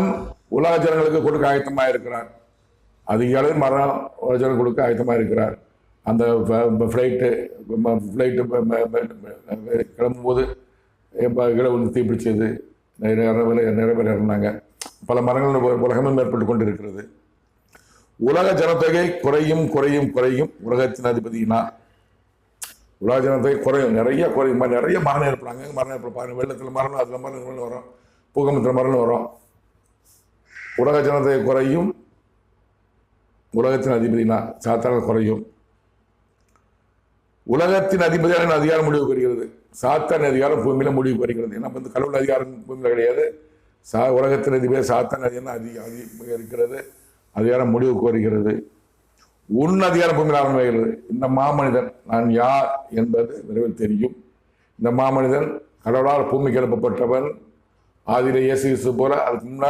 மரணம் உலக ஜனங்களுக்கு கொடுக்க ஆயத்தமாக இருக்கிறார். அதிக மரம் உலக ஜனம் கொடுக்க ஆயத்தமாக இருக்கிறார். அந்த ஃப்ளைட்டு ஃப்ளைட்டு கிளம்பும்போது கீழே வந்து தீப்பிடிச்சது நிறைய நிறைய பேர் இறந்தாங்க. பல மரங்கள் உலகமும் மேற்பட்டு கொண்டு இருக்கிறது உலக ஜனத்தொகை குறையும் குறையும் குறையும். உலகத்தின் அதிபதினா உலக ஜனத்தொகை குறையும். நிறைய குறையும். நிறைய மரணம் ஏற்படுறாங்க. மரணம் ஏற்படுறாங்க வெள்ளத்தில் மரணம் அதில் மரணம் வரும். பூகம்பத்தில் மரணம் வரும். உலக ஜனதை குறையும். உலகத்தின் அதிபதினா சாத்தான குறையும். உலகத்தின் அதிபதியான அதிகாரம் முடிவு பெறுகிறது சாத்தான் அதிகாரம் பூமியில முடிவு பெறுகிறது ஏன்னா வந்து கடவுள் அதிகாரம் பூமியில் கிடையாது. சா உலகத்தின் அதிபதி சாத்தான் அதிகாரம் அதிக அதிக இருக்கிறது. அதிகாரம் முடிவு கோருகிறது உன் அதிகாரம் பூமியில் ஆரம்பிக்கிறது இந்த மாமனிதன் நான் யார் என்பது விரைவில் தெரியும். இந்த மாமனிதன் கடவுளால் பூமிக்கு எழுப்பப்பட்டவன். ஆதிர இயேசு போல அதுக்கு முன்னாடி